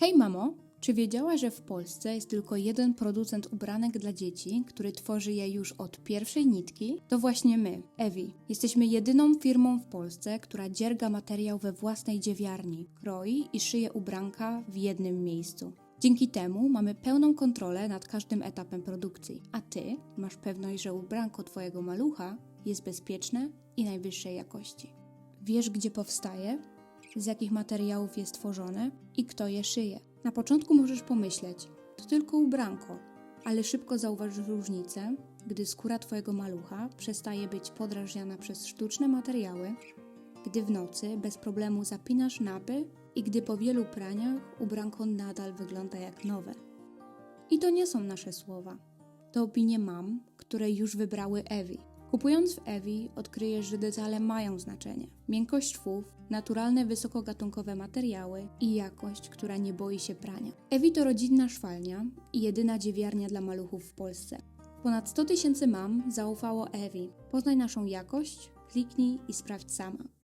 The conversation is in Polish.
Hej mamo, czy wiedziałaś, że w Polsce jest tylko jeden producent ubranek dla dzieci, który tworzy je już od pierwszej nitki? To właśnie my, Evi. Jesteśmy jedyną firmą w Polsce, która dzierga materiał we własnej dziewiarni, kroi i szyje ubranka w jednym miejscu. Dzięki temu mamy pełną kontrolę nad każdym etapem produkcji, a ty masz pewność, że ubranko twojego malucha jest bezpieczne i najwyższej jakości. Wiesz, gdzie powstaje, z jakich materiałów jest tworzone i kto je szyje. Na początku możesz pomyśleć, to tylko ubranko, ale szybko zauważysz różnicę, gdy skóra Twojego malucha przestaje być podrażniana przez sztuczne materiały, gdy w nocy bez problemu zapinasz napy i gdy po wielu praniach ubranko nadal wygląda jak nowe. I to nie są nasze słowa. To opinie mam, które już wybrały Evi. Kupując w Evi, odkryjesz, że detale mają znaczenie. Miękkość szwów, naturalne wysokogatunkowe materiały i jakość, która nie boi się prania. Evi to rodzinna szwalnia i jedyna dziewiarnia dla maluchów w Polsce. Ponad 100 tysięcy mam zaufało Evi. Poznaj naszą jakość, kliknij i sprawdź sama.